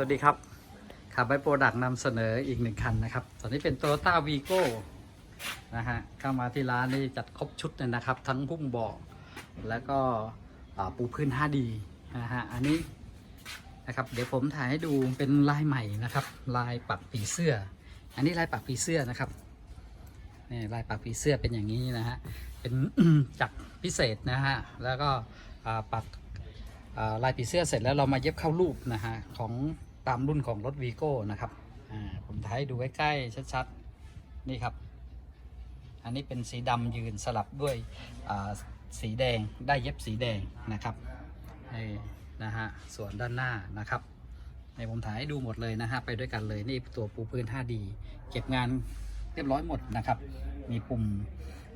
สวัสดีครับขับไบโปรดักต์นำเสนออีกหนึ่งคันนะครับ ตอนนี้เป็น Toyota Vigo นะฮะ เข้ามาที่ร้านนี่จัดครบชุดเลยนะครับ ทั้งพุ่มเบาะแล้วก็ปูพื้น 5D นะฮะ อันนี้นะครับ เดี๋ยวผมถ่ายให้ดูเป็นลายใหม่นะครับ ลายปักผีเสื้อ อันนี้ลายปักผีเสื้อนะครับนี่ลายปักผีเสื้อเป็นอย่างนี้นะฮะ เป็นจักพิเศษนะฮะ แล้วก็ปักลายผีเสื้อเสร็จแล้วเรามาเย็บเข้ารูปนะฮะของ ตามรุ่นของรถวีโก้นะครับผมถ่ายให้ดูใกล้ๆชัดๆ นี่ครับ อันนี้เป็นสีดำยืนสลับด้วยสีแดงได้เย็บสีแดงนะครับนี่นะฮะส่วนด้านหน้านะครับในผมถ่ายให้ดูหมดเลยนะฮะไปด้วยกันเลยนี่ตัวปูพื้น 5D เก็บงานเรียบร้อยหมดนะครับ มีปุ่ม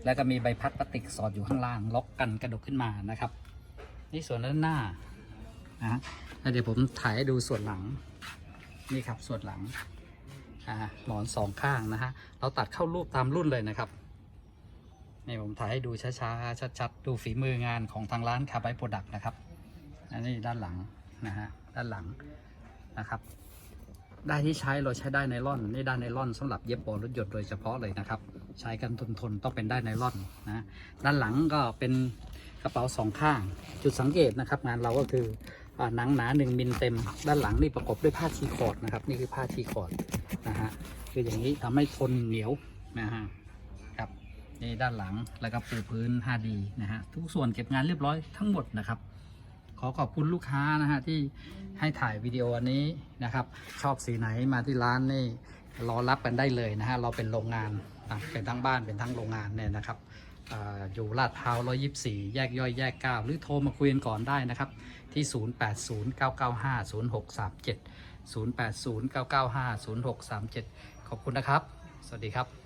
แล้วก็มีใบพัดพลาสติกสอดอยู่ข้างล่าง ล็อกกันกระดกขึ้นมานะครับ นี่ส่วนด้านหน้านะฮะแล้วเดี๋ยวผมถ่ายให้ดูส่วนหลัง นี่ครับส่วนหลังอ่าหมอนสองข้างนะฮะเราตัดเข้ารูปตามรุ่นเลยนะครับนี่ผมถ่ายให้ดูช้าๆชัดๆดูฝีมืองานของทางร้านคาร์ไบโปรดักต์นะครับอันนี้ด้านหลังนะฮะด้านหลังนะครับ ได้ที่ใช้เราใช้ได้ไนล่อนนี่ได้ไนล่อนสำหรับเย็บบอลรถยนต์โดยเฉพาะเลยนะครับ ใช้กันทนๆต้องเป็นได้ไนล่อนนะด้านหลังก็เป็นกระเป๋าสองข้าง จุดสังเกตนะครับ งานเราก็คือ หนังหนาหนึ่งมิลเต็ม ด้านหลังนี่ประกอบด้วยผ้าทีคอร์ดนะครับนี่คือผ้าทีคอร์ดนะฮะคืออย่างนี้ทำให้ทนเหนียวนะฮะครับนี่ด้านหลังแล้วก็ปูพื้น 5D นะฮะทุกส่วนเก็บงานเรียบร้อยทั้งหมดนะครับ ขอขอบคุณลูกค้านะฮะที่ให้ถ่ายวิดีโออันนี้นะครับ ชอบสีไหนมาที่ร้านนี่รอรับกันได้เลยนะฮะเราเป็นโรงงานเป็นทั้งบ้านเป็นทั้งโรงงานเนี่ยนะครับ อยู่ลาดพร้าว124 แยกย่อยแยก 9 หรือโทรมาคุยกันก่อนได้นะครับ ที่ 0809950637 0809950637 ขอบคุณนะครับ สวัสดีครับ